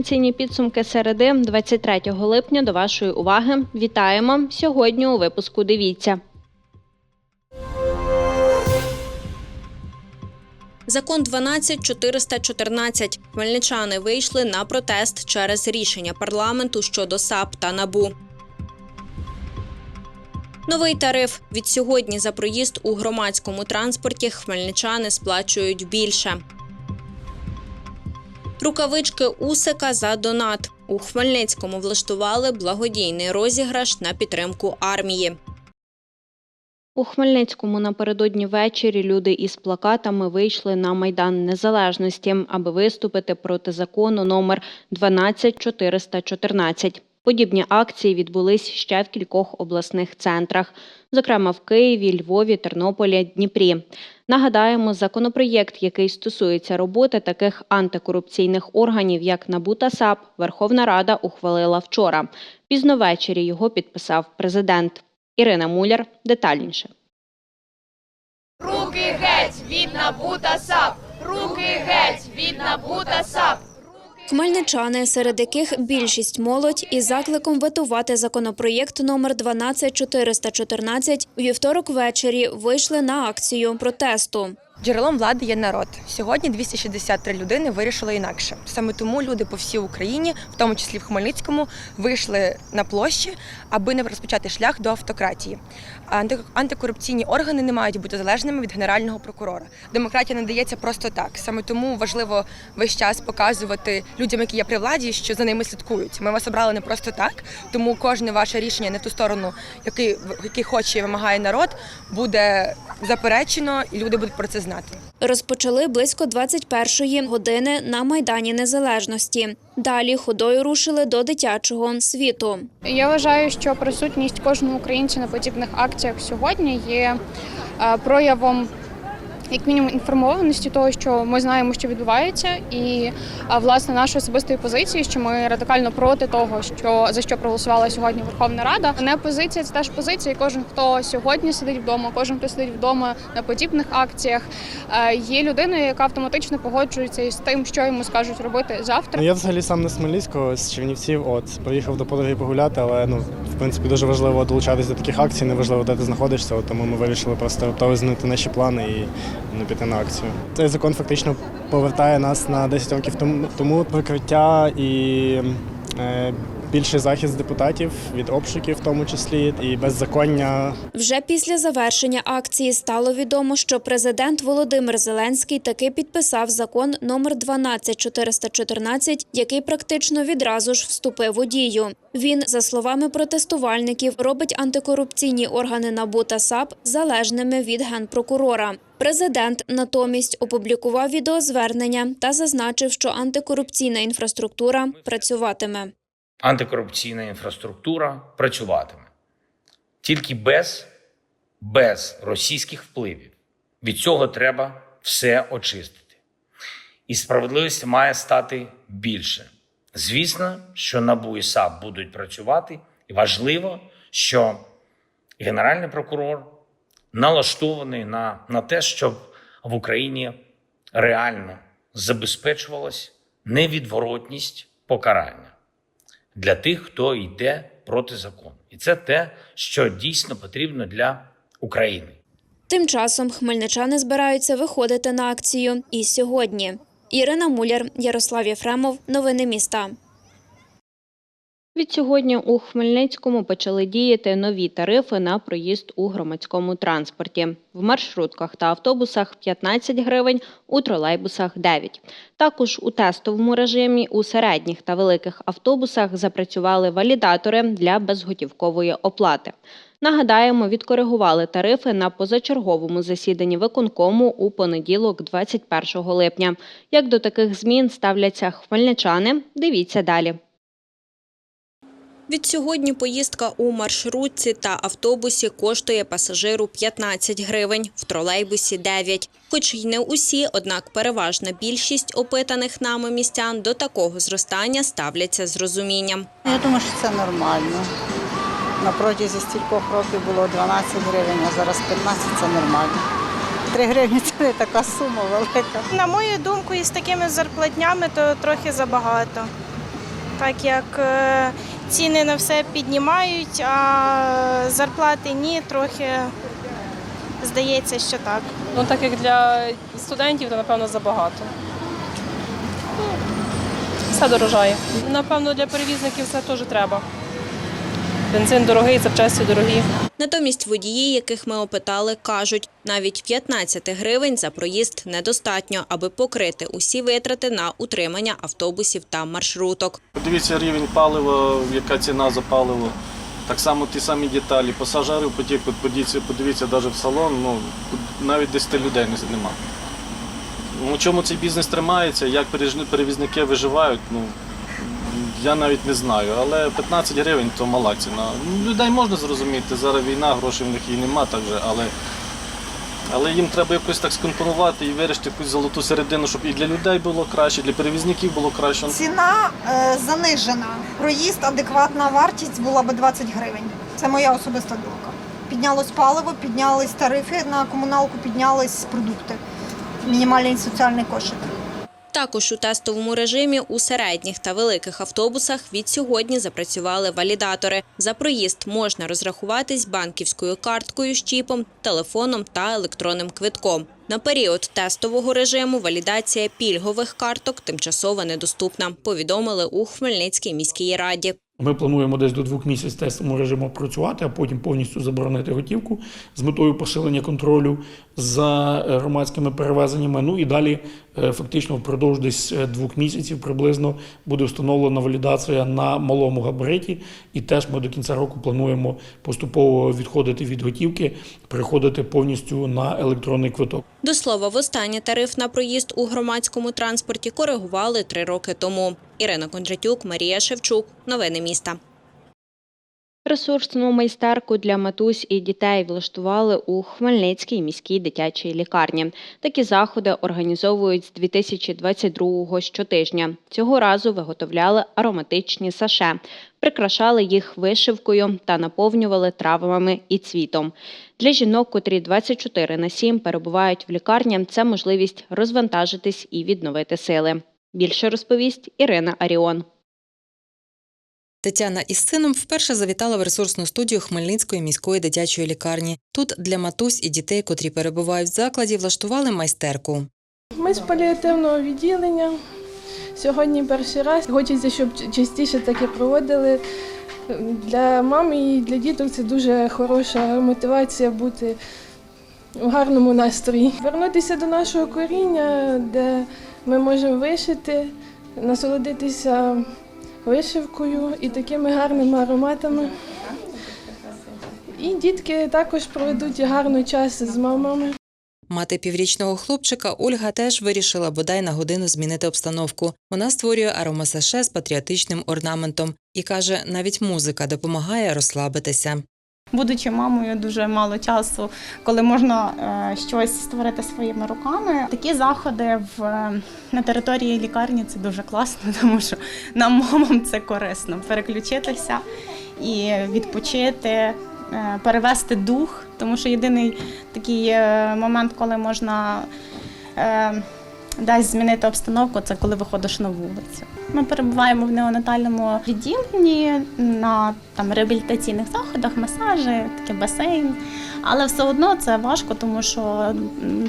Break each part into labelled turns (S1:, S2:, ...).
S1: Інформаційні підсумки середи 23 липня до вашої уваги. Вітаємо сьогодні. У випуску дивіться. Закон 12414. Хмельничани вийшли на протест через рішення парламенту щодо САП та НАБУ. Новий тариф від сьогодні за проїзд у громадському транспорті хмельничани сплачують більше. Рукавички Усика за донат. У Хмельницькому влаштували благодійний розіграш на підтримку армії. У Хмельницькому напередодні ввечері люди із плакатами вийшли на Майдан Незалежності, аби виступити проти закону номер 12414. Подібні акції відбулись ще в кількох обласних центрах, зокрема в Києві, Львові, Тернополі, Дніпрі. Нагадаємо, законопроєкт, який стосується роботи таких антикорупційних органів, як НАБУ та САП, Верховна Рада ухвалила вчора. Пізно ввечері його підписав президент. Ірина Муляр детальніше.
S2: Руки геть від НАБУ та САП! Руки геть від НАБУ та САП!
S3: Хмельничани, серед яких більшість молодь, із закликом ветувати законопроєкт номер 12414 у вівторок ввечері вийшли на акцію протесту.
S4: Джерелом влади є народ. Сьогодні 263 людини вирішили інакше. Саме тому люди по всій Україні, в тому числі в Хмельницькому, вийшли на площі, аби не розпочати шлях до автократії. Анти- Антикорупційні органи не мають бути залежними від генерального прокурора. Демократія не дається просто так. Саме тому важливо весь час показувати людям, які є при владі, що за ними слідкують. Ми вас обрали не просто так, тому кожне ваше рішення не в ту сторону, який, який хоче і вимагає народ, буде заперечено, і люди будуть про це знати.
S3: Розпочали близько 21-ї години на Майдані Незалежності. Далі ходою рушили до дитячого світу.
S5: Я вважаю, що присутність кожного українця на подібних акціях сьогодні є е, проявом. Як мінімум інформованості того, що ми знаємо, що відбувається, і власне нашої особистої позиції, що ми радикально проти того, що за що проголосувала сьогодні Верховна Рада. Не позиція це теж позиція. і Кожен хто сьогодні сидить вдома, кожен хто сидить вдома на подібних акціях, е, є людиною, яка автоматично погоджується із тим, що йому скажуть робити завтра.
S6: Ну, я взагалі сам не з з Чернівців. От приїхав до подруги погуляти, але ну в принципі дуже важливо долучатися до таких акцій, неважливо, де ти знаходишся. Тому ми вирішили просто раптово змінити наші плани і не піти на акцію. Цей закон фактично повертає нас на 10 років тому, тому прикриття і е, більший захист депутатів від обшуків, в тому числі, і беззаконня
S3: Вже після завершення акції стало відомо, що президент Володимир Зеленський таки підписав закон номер 12414, який практично відразу ж вступив у дію. Він, за словами протестувальників, робить антикорупційні органи НАБУ та САП залежними від генпрокурора. Президент натомість опублікував відеозвернення та зазначив, що антикорупційна інфраструктура працюватиме.
S7: антикорупційна інфраструктура працюватиме. Тільки без, без російських впливів. Від цього треба все очистити. І справедливості має стати більше. Звісно, що НАБУ і САП будуть працювати, і важливо, що Генеральний прокурор налаштований на, на те, щоб в Україні реально забезпечувалась невідворотність покарання для тих, хто йде проти закону. І це те, що дійсно потрібно для України.
S3: Тим часом хмельничани збираються виходити на акцію і сьогодні. Ірина Муляр, Ярослав Єфремов. Новини міста.
S1: Відсьогодні у Хмельницькому почали діяти нові тарифи на проїзд у громадському транспорті. В маршрутках та автобусах 15 гривень, у тролейбусах 9. Також у тестовому режимі у середніх та великих автобусах запрацювали валідатори для безготівкової оплати. Нагадаємо, відкоригували тарифи на позачерговому засіданні виконкому у понеділок, 21 липня. Як до таких змін ставляться хмельничани? Дивіться далі. Відсьогодні поїздка у маршрутці та автобусі коштує пасажиру 15 гривень, в тролейбусі 9. Хоч й не усі, однак переважна більшість опитаних нами містян до такого зростання ставляться з розумінням.
S8: Я думаю, що це нормально. На протязі стількох років було 12 гривень, а зараз 15 це нормально. 3 гривні це не така сума велика.
S9: На мою думку, із такими зарплатнями то трохи забагато. Так як е, ціни на все піднімають, а зарплати ні, трохи здається, що так.
S10: Ну, так як для студентів, то напевно забагато. Все дорожає. Напевно, для перевізників це теж треба. Бензин дорогий, запчасті дорогі.
S1: Натомість водії, яких ми опитали, кажуть, навіть 15 гривень за проїзд недостатньо, аби покрити усі витрати на утримання автобусів та маршруток.
S11: Подивіться рівень палива, яка ціна за паливо. Так само ті самі деталі. Пасажирів потік, подивіться, подивіться навіть в салон, ну, навіть 10 людей не- нема. Ну, чому цей бізнес тримається, як перевізни- перевізники виживають, ну, я навіть не знаю. Але 15 гривень то мала ціна. Людей можна зрозуміти, зараз війна, грошей в них і нема так же, але, але їм треба якось так скомпонувати і вирішити якусь золоту середину, щоб і для людей було краще, і для перевізників було краще.
S12: Ціна е, занижена. Проїзд, адекватна вартість була би 20 гривень. Це моя особиста думка. Піднялось паливо, піднялись тарифи на комуналку, піднялись продукти. Мінімальний соціальний кошик.
S1: Також у тестовому режимі у середніх та великих автобусах від сьогодні запрацювали валідатори. За проїзд можна розрахуватись банківською карткою з чіпом, телефоном та електронним квитком. На період тестового режиму валідація пільгових карток тимчасово недоступна, повідомили у Хмельницькій міській раді.
S13: Ми плануємо десь до двох місяців тестовому режиму працювати, а потім повністю заборонити готівку з метою посилення контролю за е, громадськими перевезеннями. Ну і далі е, фактично впродовж десь е, двох місяців приблизно буде встановлена валідація на малому габариті. І теж ми до кінця року плануємо поступово відходити від готівки, переходити повністю на електронний квиток.
S1: До слова, востаннє тариф на проїзд у громадському транспорті коригували три роки тому. Ірина Кондратюк, Марія Шевчук. Новини міста. Ресурсну майстерку для матусь і дітей влаштували у Хмельницькій міській дитячій лікарні. Такі заходи організовують з 2022-го щотижня. Цього разу виготовляли ароматичні саше, прикрашали їх вишивкою та наповнювали травами і цвітом. Для жінок, котрі 24 на 7 перебувають в лікарні, це можливість розвантажитись і відновити сили. Більше розповість Ірина Аріон.
S14: Тетяна із сином вперше завітала в ресурсну студію Хмельницької міської дитячої лікарні. Тут для матусь і дітей, котрі перебувають в закладі, влаштували майстерку.
S10: Ми з паліативного відділення. Сьогодні перший раз. Хочеться, щоб частіше таке проводили. Для мам і для діток це дуже хороша мотивація бути у гарному настрої. Вернутися до нашого коріння, де ми можемо вишити, насолодитися вишивкою і такими гарними ароматами. І дітки також проведуть гарний час з мамами.
S14: Мати піврічного хлопчика Ольга теж вирішила бодай на годину змінити обстановку. Вона створює аромасаше з патріотичним орнаментом і каже, навіть музика допомагає розслабитися.
S9: Будучи мамою, дуже мало часу, коли можна е, щось створити своїми руками. Такі заходи в на території лікарні це дуже класно, тому що нам, мамам, це корисно переключитися і відпочити, е, перевести дух, тому що єдиний такий е, момент, коли можна. е, Десь змінити обстановку, це коли виходиш на вулицю. Ми перебуваємо в неонатальному відділенні на там реабілітаційних заходах, масажі, такий басейн. Але все одно це важко, тому що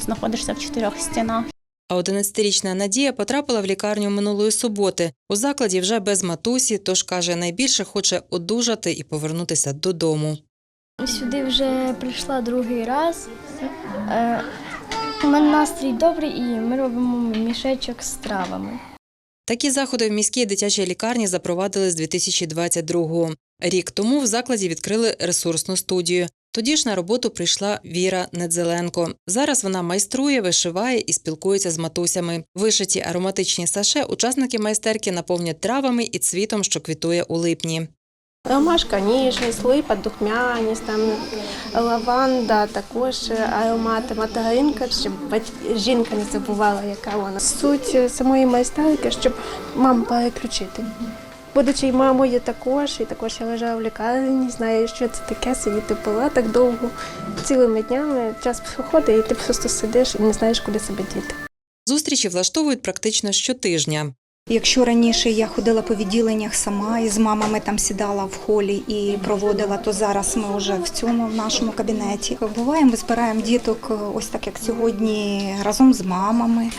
S9: знаходишся в чотирьох стінах.
S14: А 11-річна Надія потрапила в лікарню минулої суботи. У закладі вже без матусі, тож каже, найбільше хоче одужати і повернутися додому.
S9: Сюди вже прийшла другий раз. Е, У мене настрій добрий і ми робимо мішечок з травами.
S14: Такі заходи в міській дитячій лікарні запровадили з 2022-го. Рік тому в закладі відкрили ресурсну студію. Тоді ж на роботу прийшла Віра Недзеленко. Зараз вона майструє, вишиває і спілкується з матусями. Вишиті ароматичні саше учасники майстерки наповнять травами і цвітом, що квітує у липні.
S9: Ромашка, ніжність, липа, духмяність, там лаванда, також аромати, материнка, щоб жінка не забувала, яка вона. Суть самої майстерки, щоб маму переключити. Будучи мамою також, і також я лежала в лікарні, знаю, що це таке, сидіти в палатах довго, цілими днями, час проходить, і ти просто сидиш і не знаєш, куди себе діти.
S14: Зустрічі влаштовують практично щотижня.
S15: Якщо раніше я ходила по відділеннях сама і з мамами там сідала в холі і проводила, то зараз ми вже в цьому в нашому кабінеті. буваємо, збираємо діток е, ось так, як сьогодні, разом з мамами.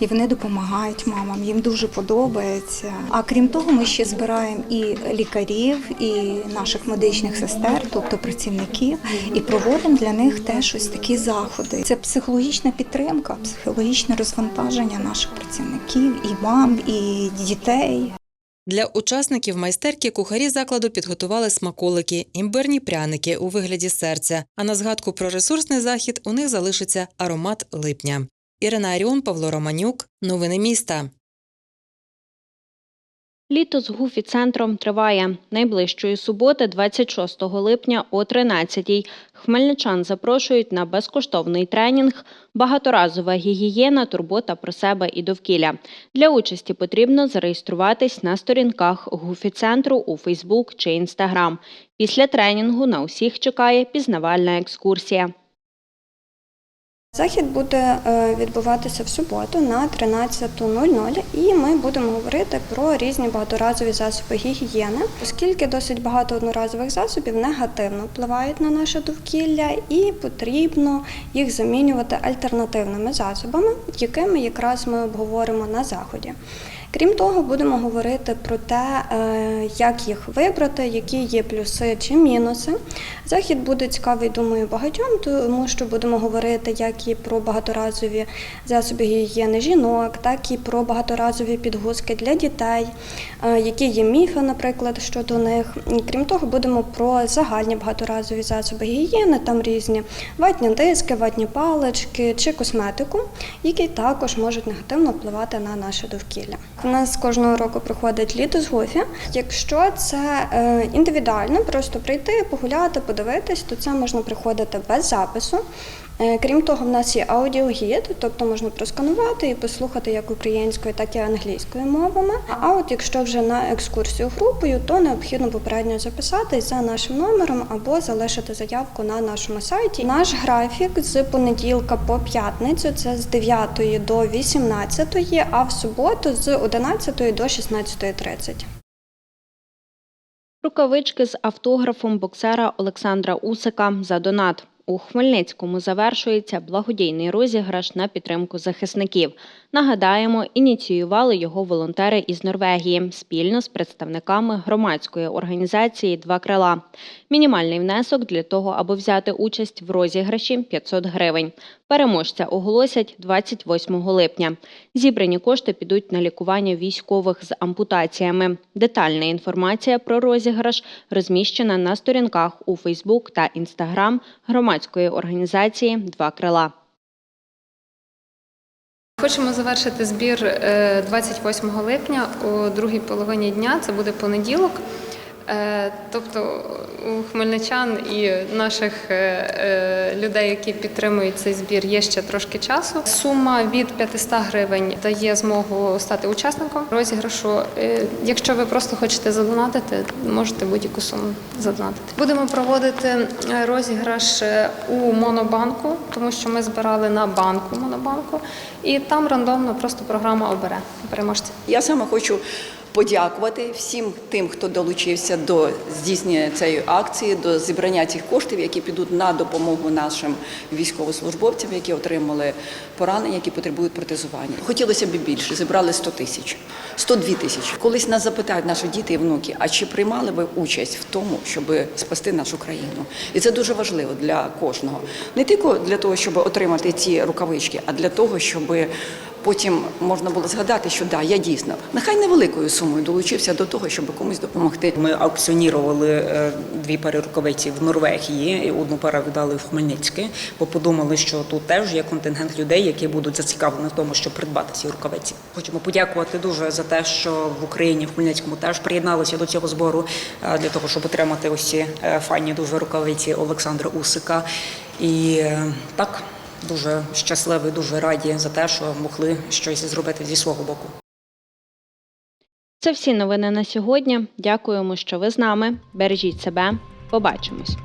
S15: І вони допомагають мамам, їм дуже подобається. А крім того, ми ще збираємо і лікарів, і наших медичних сестер, тобто працівників, і проводимо для них теж ось такі заходи. Це психологічна підтримка, психологічне розвантаження наших працівників, і мам, і дітей.
S14: Для учасників майстерки кухарі закладу підготували смаколики, імбирні пряники у вигляді серця. А на згадку про ресурсний захід у них залишиться аромат липня. Ірина Аріон, Павло Романюк. Новини міста.
S1: Літо з гуфі-центром триває. Найближчої суботи, 26 липня о 13-й. Хмельничан запрошують на безкоштовний тренінг «Багаторазова гігієна, турбота про себе і довкілля». Для участі потрібно зареєструватись на сторінках гуфі-центру у Фейсбук чи Інстаграм. Після тренінгу на усіх чекає пізнавальна екскурсія.
S15: Захід буде е, відбуватися в суботу на 13.00 і ми будемо говорити про різні багаторазові засоби гігієни, оскільки досить багато одноразових засобів негативно впливають на наше довкілля, і потрібно їх замінювати альтернативними засобами, якими якраз ми обговоримо на заході. Крім того, будемо говорити про те, е, як їх вибрати, які є плюси чи мінуси. Захід буде цікавий, думаю, багатьом, тому що будемо говорити як і про багаторазові засоби гігієни жінок, так і про багаторазові підгузки для дітей, е, які є міфи, наприклад, щодо них. Крім того, будемо про загальні багаторазові засоби гігієни, там різні ватні диски, ватні палички чи косметику, які також можуть негативно впливати на наше довкілля. У нас кожного року проходить літо з гофі. Якщо це е, індивідуально, просто прийти, погуляти, подивитись, то це можна приходити без запису. Е, Крім того, в нас є аудіогід, тобто можна просканувати і послухати як українською, так і англійською мовами. А от якщо вже на екскурсію групою, то необхідно попередньо записатись за нашим номером або залишити заявку на нашому сайті. Наш графік з понеділка по п'ятницю це з 9 до 18, а в суботу з 11 до 16.30.
S1: Рукавички з автографом боксера Олександра Усика за донат. У Хмельницькому завершується благодійний розіграш на підтримку захисників. Нагадаємо, ініціювали його волонтери із Норвегії спільно з представниками громадської організації Два крила. Мінімальний внесок для того, аби взяти участь в розіграші 500 гривень. Переможця оголосять 28 липня. Зібрані кошти підуть на лікування військових з ампутаціями. Детальна інформація про розіграш розміщена на сторінках у Фейсбук та Інстаграм громадської організації Два крила.
S16: Хочемо завершити збір е, 28 липня у другій половині дня. Це буде понеділок. Е, Тобто у хмельничан і наших е, е, людей, які підтримують цей збір, є ще трошки часу. Сума від 500 гривень дає змогу стати учасником розіграшу. Якщо ви просто хочете задонатити, можете будь-яку суму задонатити. Будемо проводити розіграш у монобанку, тому що ми збирали на банку монобанку, і там рандомно просто програма обере переможця.
S17: Я саме хочу подякувати всім тим, хто долучився до здійснення цієї акції, до зібрання цих коштів, які підуть на допомогу нашим військовослужбовцям, які отримали поранення, які потребують протезування. Хотілося б більше. Зібрали 100 тисяч, 102 тисячі. Колись нас запитають наші діти і внуки, а чи приймали ви участь в тому, щоб спасти нашу країну? І це дуже важливо для кожного. Не тільки для того, щоб отримати ці рукавички, а для того, щоб потім можна було згадати, що да, я дійсно нехай невеликою сумою долучився до того, щоб комусь допомогти.
S18: Ми аукціонували е, дві пари рукавиці в Норвегії, і одну пару віддали в Хмельницьке, бо подумали, що тут теж є контингент людей, які будуть зацікавлені в тому, щоб придбати ці рукавиці. Хочемо подякувати дуже за те, що в Україні, в Хмельницькому теж приєдналися до цього збору е, для того, щоб отримати ось ці е, файні дуже рукавиці Олександра Усика. І так. Дуже щасливі, дуже раді за те, що могли щось зробити зі свого боку.
S1: Це всі новини на сьогодні. Дякуємо, що ви з нами. Бережіть себе. Побачимось.